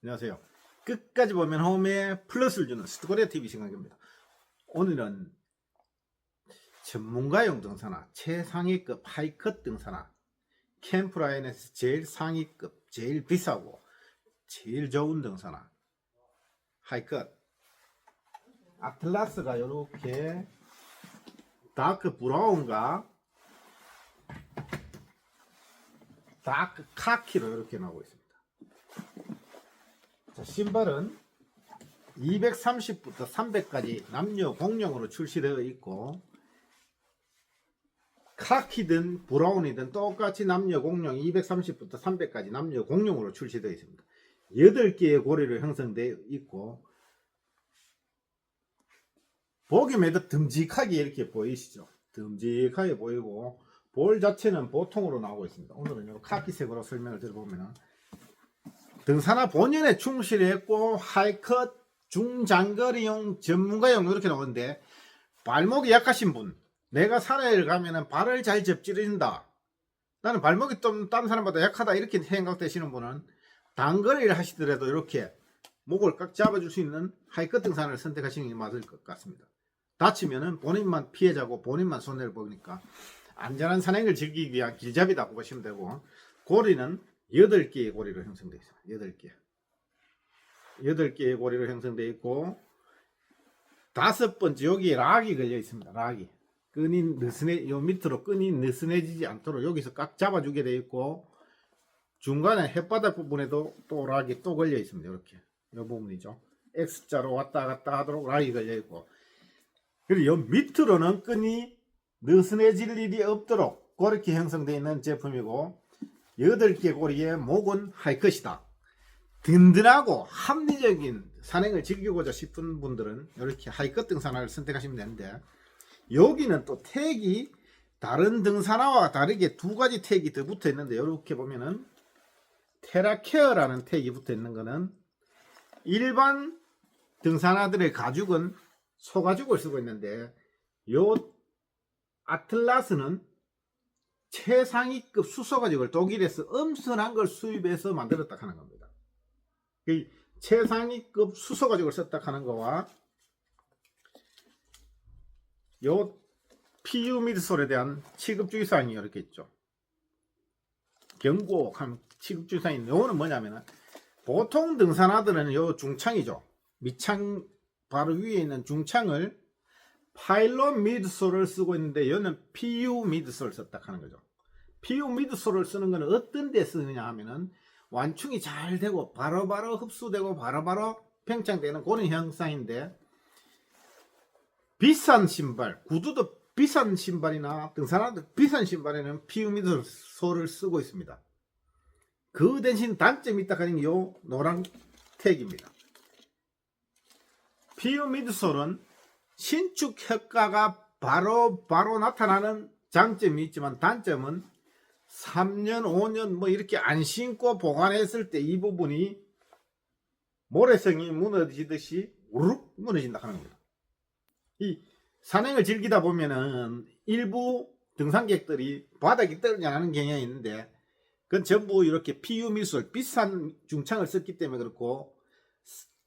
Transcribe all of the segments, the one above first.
안녕하세요. 끝까지 보면 홈에 플러스를 주는 스토리아 TV 시간입니다. 오늘은 전문가용 등산화, 최상위급 하이컷 등산화, 캠프라인에서 제일 상위급, 제일 비싸고 제일 좋은 등산화, 하이컷. 아틀라스가 이렇게 다크 브라운과 다크 카키로 이렇게 나오고 있습니다. 자, 신발은 230부터 300까지 남녀 공용으로 출시되어 있고 카키든 브라운이든 똑같이 남녀 공용 230부터 300까지 남녀 공용으로 출시되어 있습니다. 8개의 고리로 형성되어 있고 보기만 해도 듬직하게 이렇게 보이시죠? 듬직하게 보이고 볼 자체는 보통으로 나오고 있습니다. 오늘은 이 카키색으로 설명을 드려보면 등산화 본연에 충실했고 하이컷 중장거리용 전문가용 이렇게 나오는데 발목이 약하신 분 내가 산에 가면은 발을 잘 접지른다. 나는 발목이 좀 다른 사람보다 약하다 이렇게 생각되시는 분은 단거리를 하시더라도 이렇게 목을 꽉 잡아줄 수 있는 하이컷 등산을 선택하시는 게 맞을 것 같습니다. 다치면은 본인만 피해자고 본인만 손해를 보니까 안전한 산행을 즐기기 위한 길잡이다 보시면 되고 고리는 8개의 고리로 형성되어 있습니다. 8개. 8개의 고리로 형성되어 있고 다섯 번째 여기에 락이 걸려 있습니다. 락이. 끈이 느슨해 요 밑으로 끈이 느슨해지지 않도록 여기서 꽉 잡아주게 되어 있고 중간에 햇바닥 부분에도 또 락이 또 걸려 있습니다. 이렇게 이 부분이죠. X자로 왔다 갔다 하도록 락이 걸려 있고 그리고 요 밑으로는 끈이 느슨해질 일이 없도록 그렇게 형성되어 있는 제품이고 여덟 개 고리의 목은 하이컷이다. 든든하고 합리적인 산행을 즐기고자 싶은 분들은 이렇게 하이컷 등산화를 선택하시면 되는데 여기는 또 택이 다른 등산화와 다르게 두 가지 택이 더 붙어 있는데 이렇게 보면은 테라케어라는 택이 붙어 있는 거는 일반 등산화들의 가죽은 소가죽을 쓰고 있는데 요 아틀라스는 최상위급 수소가죽을 독일에서 엄선한 걸 수입해서 만들었다 하는 겁니다. 이 최상위급 수소가죽을 썼다 하는 거와 요 PU 미드솔에 대한 취급주의사항이 이렇게 있죠. 경고한 취급주의사항이 요거는 뭐냐면은 보통 등산화들은 요 중창이죠. 밑창 바로 위에 있는 중창을 파일럿 미드솔을 쓰고 있는데 얘는 PU 미드솔을 썼다 하는 거죠. PU 미드솔을 쓰는 거는 어떤 데 쓰느냐 하면은 완충이 잘 되고 바로바로 흡수되고 바로 바로 팽창되는 그런 형상인데 비싼 신발, 구두도 비싼 신발이나 등산화도 비싼 신발에는 PU 미드솔을 쓰고 있습니다. 그 대신 단점이 있다 하는 요 노란 택입니다. PU 미드솔은 신축 효과가 바로 바로 나타나는 장점이 있지만 단점은 3년, 5년 뭐 이렇게 안 신고 보관했을 때 이 부분이 모래성이 무너지듯이 우르륵 무너진다 하는 겁니다. 이 산행을 즐기다 보면은 일부 등산객들이 바닥이 떨어져나는 경향이 있는데 그건 전부 이렇게 PU 미술 비싼 중창을 썼기 때문에 그렇고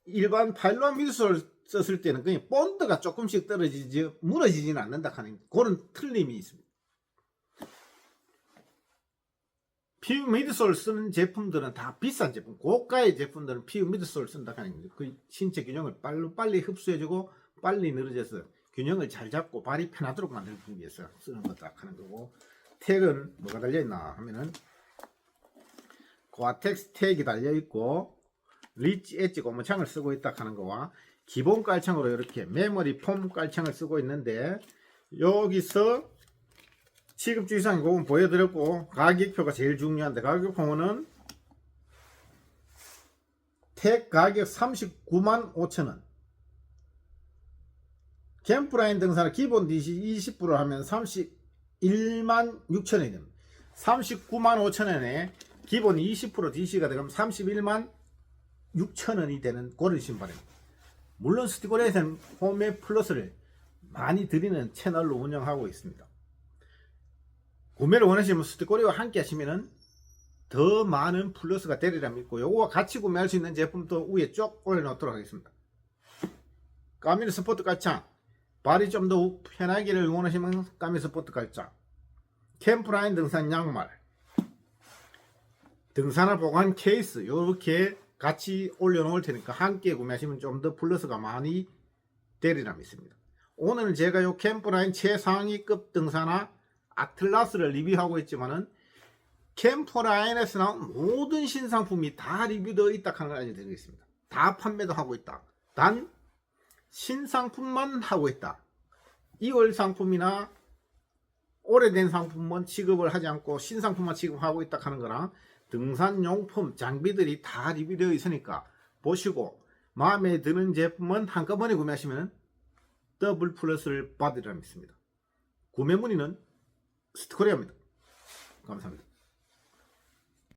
일반 파일럿 미술 썼을 때는 그냥 본드가 조금씩 떨어지지 무너지지는 않는다 하는 그런 틀림이 있습니다. 피우 미드솔 쓰는 제품들은 다 비싼 제품, 고가의 제품들은 피우 미드솔 쓴다 하는 거죠. 그 신체 균형을 빨리 빨리 흡수해주고 빨리 늘어져서 균형을 잘 잡고 발이 편하도록 만들기 위해서 쓰는 거다 하는 거고 택은 뭐가 달려 있나 하면은 고아텍스 택이 달려 있고 리치 엣지 고무창을 쓰고 있다 하는 거와 기본 깔창으로 이렇게 메모리 폼 깔창을 쓰고 있는데 여기서 취급주의사항 부분 보여드렸고 가격표가 제일 중요한데 가격표는 택 가격 39만 5천원. 캠프라인 등산을 기본 DC 20% 하면 31만 6천원이 됩니다. 39만 5천원에 기본 20% DC가 되면 31만 6천원이 되는 그런 신발입니다 물론 스티골에서는 홈에 플러스를 많이 드리는 채널로 운영하고 있습니다. 구매를 원하시면 스티골이와 함께 하시면은 더 많은 플러스가 되리라 믿고 요거와 같이 구매할 수 있는 제품도 위에 쭉 올려놓도록 하겠습니다. 까미르 스포트 깔창 발이 좀 더 편하기를 원하시면 까미 스포트 깔창 캠프라인 등산 양말 등산을 보관 케이스 요렇게 같이 올려놓을 테니까 함께 구매하시면 좀 더 플러스가 많이 되리라 믿습니다. 오늘 제가 요 캠프라인 최상위급 등산화 아틀라스를 리뷰하고 있지만은 캠프라인에서 나온 모든 신상품이 다 리뷰되어 있다 하는 걸 알려드리겠습니다. 다 판매도 하고 있다. 단 신상품만 하고 있다. 2월 상품이나 오래된 상품은 취급을 하지 않고 신상품만 취급하고 있다 하는 거랑 등산용품 장비들이 다 리뷰되어 있으니까 보시고 마음에 드는 제품은 한꺼번에 구매하시면 더블 플러스를 받으리라 믿습니다. 구매 문의는 스트코리아입니다. 감사합니다.